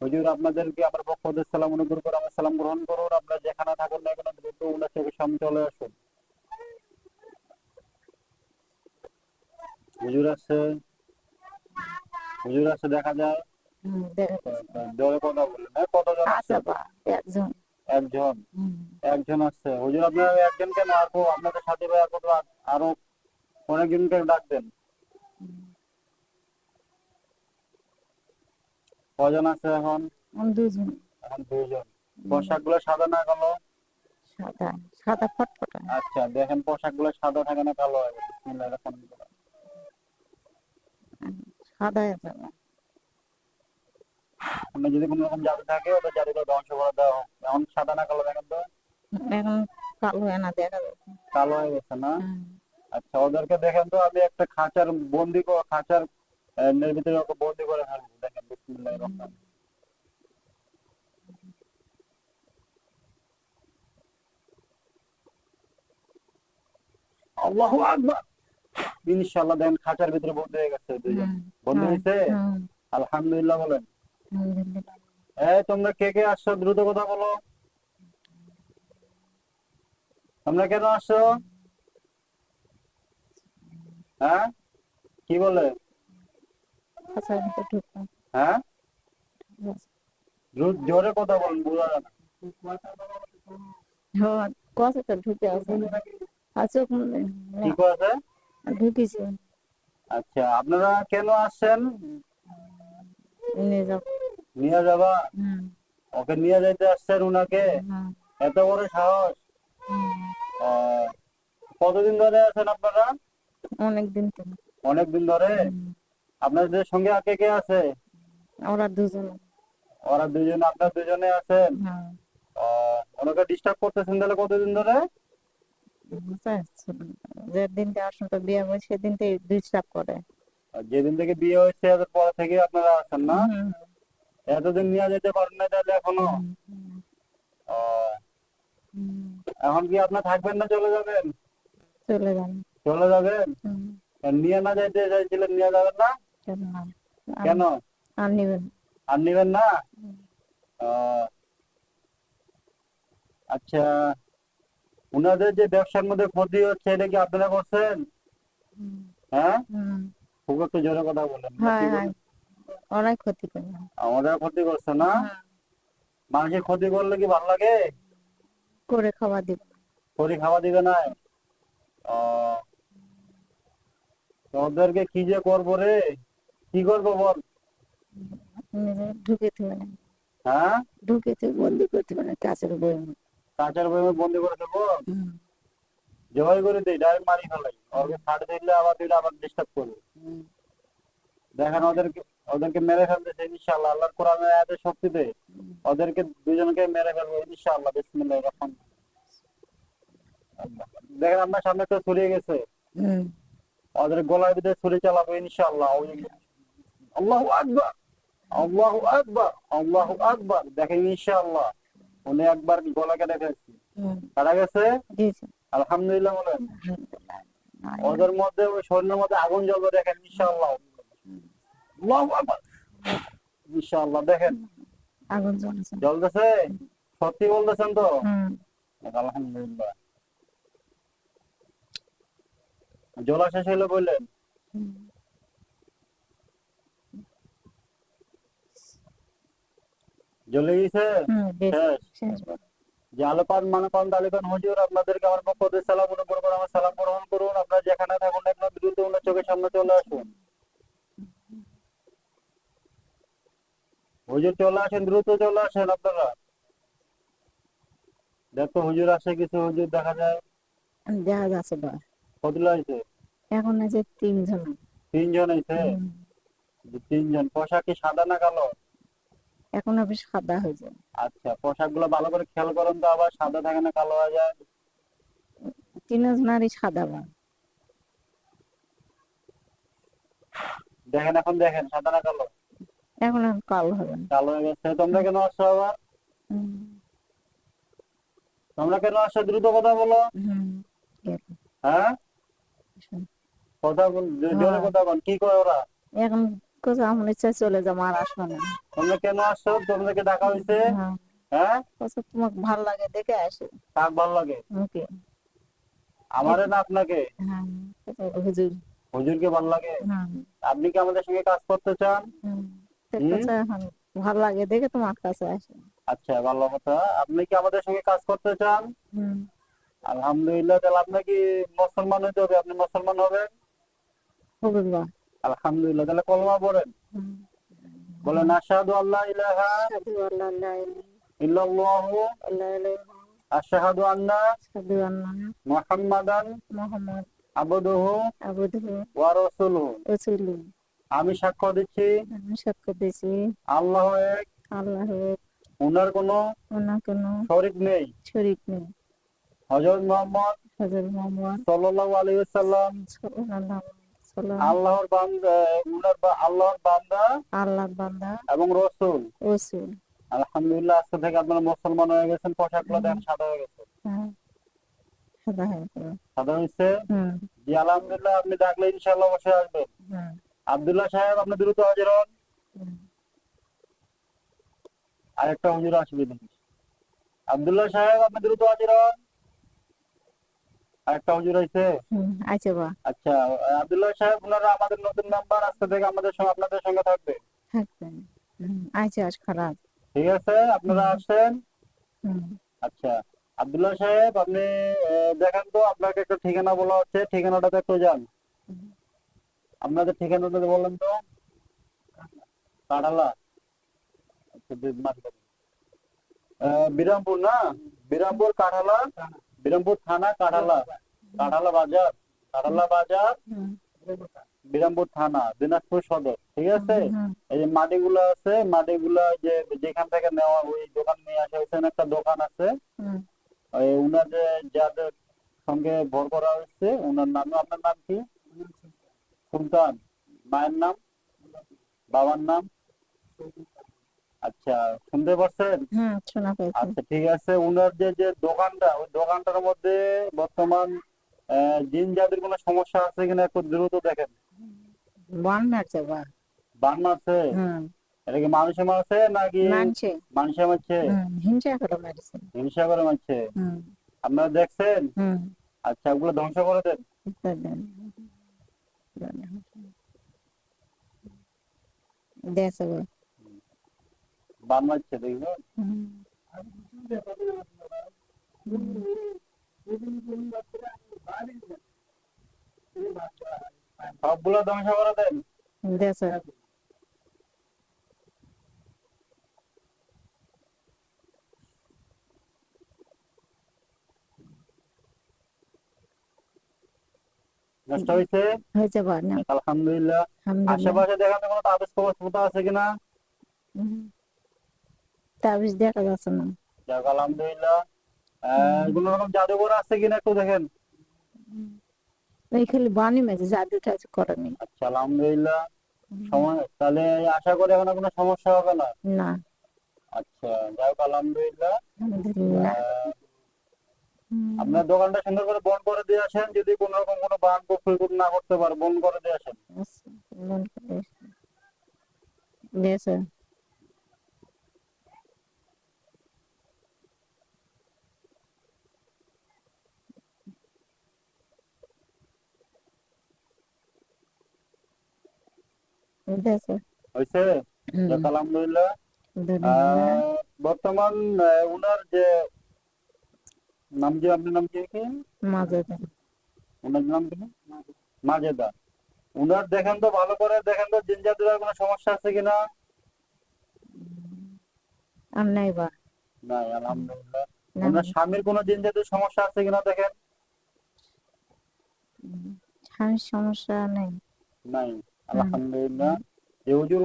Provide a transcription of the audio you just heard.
হুজুর আপনাদেরকে আমার পক্ষ থেকে সালাম অনুগ্রহ করে আমার সালাম গ্রহণ করুন। আপনারা যেখানে থাকুন না কেন দ্রুত উনার চোখের সামনে চলে আসুন। হুজুর আছে? হুজুর আছে দেখা যায়? জোরে কথা বললেন হ্যাঁ কতজন আছে? আছে একজন। একজন? একজন আছে। হুজুর আপনারা একজন কেন আর আপনাদের সাথে ভাই আর কত আরও অনেকজনকে ডাকবেন। কজন আছে এখন? দুজন এখনগুলো সাদা না কালো? সাদা সাদা ফটফটা। আচ্ছা দেখেন পোশাকগুলো সাদা থাকে না কালো? হবে বিসমিল্লাহির রহমানির রহিম। সাদা আছে। আপনার যদি কোনো রকম জাদু থাকে ওটা জাদুটা ধ্বংস করে হোক। এখন সাদা না কালো দেখেন তো? এখন কালো এনা দেখা যাচ্ছে। কালো হয়ে গেছে না? আচ্ছা ওদেরকে দেখেন তো আমি একটা খাঁচার বন্দি করে খাঁচার এর ভিতরে ওকে বন্দি করে ফেলব দেখেন বিসমিল্লাহির রহমান আল্লাহু আকবার! ইনশাআল্লাহ দেখেন খাঁচার ভিতরে বন্দি হয়ে গেছে দুইজন। বন্দি হয়েছে? আলহামদুলিল্লাহ বলেন। এই তোমরা কে কে আসছো? দ্রুত কথা বলো। তোমরা কেন আসছো? হ্যাঁ? কি বলে? ভিতরে ঢুকলাম হ্যাঁ জোরে কথা বলেন বোঝা যায় হ্যাঁ কথা তো ঢুকে আছে। আছে কি করেছে ঢুকেছে। আচ্ছা আপনারা কেন আসছেন? নিয়ে যাও নিয়ে যাবা? হুম, ওকে নিয়ে যাইতে আসছেন উনাকে? এত বড় সাহস। আহ, কতদিন ধরে আছেন আপনারা? অনেকদিন অনেকদিন ধরে। আপনাদের সঙ্গে আর কে কে আছে? ওরা দুজন। ওরা দুজন আপনার দুজনে আছেন? হ্যাঁ। ওনাকে ডিস্টার্ব করতেছেন তাহলে কতদিন ধরে? বুঝতে পারছি। যে দিনটা আসলে বিয়ে হয় সেদিনতে ডিস্টার্ব করে। যেদিন থেকে বিয়ে হয়েছে এর পর থেকে আপনারা আছেন না? এতদিন নিয়ে যেতে পারেন না তাহলে এখনও? এখন কি আপনার থাকবেন না চলে যাবেন? চলে যান। চলে যাবেন? নিয়ে না যাইতে চাইছিলেন নিয়ে যাবেন না? কেন? আর- কেন আর নিবেন না? আচ্ছা উনাদের যে ব্যবসার মধ্যে ক্ষতি হচ্ছে এটা কি আপনারা করছেন? হ্যাঁ। খুব একটু জোরে কথা বলেন হ্যাঁ হ্যাঁ। ক্ষতি করে। আমাদের ক্ষতি করছে না? হ্যাঁ, মানুষের ক্ষতি করলে কি ভালো লাগে? করে খাওয়া দিব। করি খাওয়া দিবে না? আহ, ওদেরকে কি যে করব রে? কি করব বল? ঢুকে থাকবে না হ্যাঁ? ঢুকে বন্দি করতে পারে বই কাঁচার বন্দি করে দেবো? জবাই করে দিই ডাইরেক্ট মারি ফেলাই ওকে ছাড় দিলে আবার দিলে আবার ডিস্টার্ব করবে। দেখেন ওদেরকে ওদেরকে মেরে ফেলতেছে ইনশাআল্লাহ। আল্লাহর কোরআনের আয়াতের শক্তিতে হুম। ওদেরকে দুজনকে মেরে ফেলব ইনশাআল্লাহ। বিসমিল্লাহির দেখেন আপনার সামনে তো ছড়িয়ে গেছে। ওদের গলার ভিতরে ছুরি চালাবো ইনশাআল্লাহ। আল্লাহু আকবার আল্লাহু আকবার আল্লাহু আকবার। দেখেন ইনশাআল্লাহ উনি একবার গলা কেটে ফেলছি। গেছে? আলহামদুলিল্লাহ বলেন। ওদের মধ্যে ওই শরীরের মধ্যে আগুন জ্বলবে দেখেন ইনশাআল্লাহ। আল্লাহু আকবার। ইনশাআল্লাহ দেখেন। আগুন জ্বলছে। জ্বলতেছে? সত্যি বলতেছেন তো? আলহামদুলিল্লাহ। জ্বলা শেষ হইল বললেন। জ্বলে গেছে। যে আলোপান মানপান হুজুর আপনাদেরকে আমার পক্ষ থেকে সালাম অনুগ্রহ করে আমার সালাম গ্রহণ করুন। আপনারা যেখানে থাকুন না কেন দ্রুত ওনার চোখের সামনে চলে আসুন। হুজুর চলে আসেন দ্রুত চলে আসেন আপনারা। দেখো হুজুর আসে কিছু হুজুর দেখা যায়। দেখা যাচ্ছে বা কতগুলো আছে এখন আছে তিনজন। তিনজন আছে তিনজন। পোশাক কি সাদা না কালো? এখন সাদা হয়ে যায়। আচ্ছা পোশাকগুলো ভালো করে খেয়াল করুন তো আবার সাদা থাকে না কালো হয়ে যায়। তিনজনারই সাদা বা দেখেন এখন দেখেন সাদা না কালো? এখন কালো হবে কালো হয়ে গেছে। তোমরা কেন আসছো আবার? তোমরা কেন আসছো? দ্রুত কথা বলো। হ্যাঁ? কথা বল জোরে হ্যাঁ। কথা বল কি কয় ওরা? এখন কইছে আমার ইচ্ছা চলে যাব আর আসব না। তোমরা কেন আসছো? তোমাদেরকে ডাকা হয়েছে? হ্যাঁ। হ্যাঁ? তোমাকে ভালো লাগে দেখে আসে। কাক ভালো লাগে? মুখে আমারে না আপনাকে? হ্যাঁ হুজুর। হুজুরকে ভালো লাগে? হ্যাঁ। আপনি কি আমাদের সঙ্গে কাজ করতে চান? ভালো লাগে দেখে তোমার কাছে আসে। আচ্ছা ভালো কথা। আপনি কি আমাদের সঙ্গে কাজ করতে চান? হুম। আলহামদুলিল্লাহ তাহলে আপনাকে মুসলমান হইতে হবে। আপনি মুসলমান হবেন? হবে আলহামদুলিল্লাহ তাহলে কলমা পড়েন। হুম। বলেন আশহাদু আল্লাহ ইলাহা ইল্লাল্লাহু আশহাদু আন্না মুহাম্মাদান মোহাম্মদ আবদুহু আবুদহু ওয়া রাসূলুহু। রসুলু আমি সাক্ষ্য দিচ্ছি আমি সাক্ষ্য দিয়েছি আল্লাহ এক। আল্লাহ উনার কোনো ওনার কোনো শরীক নেই। শরীক নেই হযরত মুহাম্মদ হজর মোহাম্মদ সাল্লাল্লাহু আলাইহি ওয়াসাল্লাম সাল্লাল্লাহু আল্লাহর বান্দা উনার বা- আল্লাহর বান্দা আল্লাহর বান্দা। এবং রসূল। রসুল। আলহামদুলিল্লাহ আজকে থেকে আপনারা মুসলমান হয়ে গেছেন পোশাকগুলো দেখেন সাদা হয়ে গেছে। সাদা হয়ে গেল। সাদা হয়েছে? জি আলহামদুলিল্লাহ আপনি ডাকলে ইনশাআল্লাহ অবশ্যই আসবেন। আব্দুল্লাহ সাহেব আপনি দ্রুত হাজির হন। আরেকটা হুজুর আসবে দেখি। আব্দুল্লাহ সাহেব আপনি দ্রুত হাজির হন। আরেকটা হুজুর হুম আচ্ছা বা আচ্ছা আব্দুল্লাহ সাহেব ওনারা আমাদের নতুন নাম্বার আজকে থেকে আমাদের সঙ্গে আপনাদের সঙ্গে থাকবে। আচ্ছা আজ খারাপ। ঠিক আছে আপনারা আসেন। আচ্ছা আব্দুল্লাহ সাহেব আপনি দেখেন তো আপনাকে একটা ঠিকানা বলা হচ্ছে ঠিকানাটাতে একটু যান। আপনাদের ঠিকানাটা বলেন তো। কাটালা আচ্ছা, বিরামপুর না? বিরামপুর কাঠালা। বিরামপুর থানা কাঠালা। কাঠালা বাজার কাঠালা বাজার বিরামপুর থানা দিনাজপুর সদর ঠিক আছে? এই যে মাটিগুলো আছে মাটিগুলা যে যেখান থেকে নেওয়া ওই দোকান নিয়ে আসা হয়েছে একটা দোকান আছে। যে যাদের সঙ্গে ভর করা হয়েছে উনার নাম আপনার নাম কি? সুলতান। মায়ের নাম? বাবার নাম? আচ্ছা শুনতে পারছেন? হুম শোনা পেয়েছি। আচ্ছা ঠিক আছে। উনার যে যে দোকানটা ওই দোকানটার মধ্যে বর্তমান জিন জাতির কোনো সমস্যা আছে কিনা একটু দ্রুত দেখেন। বান মারছে বান। মারছে? এটা কি মানুষে মারছে নাকি মানছে মানুষে মারছে? হিংসা করে মারছে। হিংসা করে মারছে? আপনারা দেখছেন? আচ্ছা ওগুলো ধ্বংস করে দেন। দেশে গো বান মারছে সবগুলো ধ্বংস করে দেন। নষ্ট হয়েছে? হয়েছে আলহামদুলিল্লাহ। আশেপাশে দেখাতে কোনো তাবিজ কবজ আছে কিনা। তাবিজ দেখা যাচ্ছে না যাক আলহামদুলিল্লাহ কোনো রকম জাদুঘর আছে কিনা একটু দেখেন। এই খালি বানি মেজে জাদু টাদু করেনি আচ্ছা আলহামদুলিল্লাহ। সময় তাহলে আশা করি এখন কোনো সমস্যা হবে না। না। আচ্ছা যাই হোক আলহামদুলিল্লাহ। আপনার দোকানটা সুন্দর করে বন্ধ করে দিয়ে আসেন যদি কোনো রকম কোনো বান প্রস্তুত না করতে পারে বন্ধ করে দিয়ে আসেন আচ্ছা, মন করে দেশে দেশে হয়েছে আলহামদুলিল্লাহ। বর্তমান উনার যে নাম যে আপনার নাম কি কি ওনার নাম কি? মাজেদা। উনার দেখেন তো ভালো করে দেখেন তো কোনো সমস্যা আছে কিনা আর নাই বা নাই আলহামদুলিল্লাহ। ওনার স্বামীর কোনো জিনজাতুর সমস্যা আছে কিনা দেখেন? স্বামীর সমস্যা নেই। নাই। আলহামদুলিল্লাহ। যে হুজুর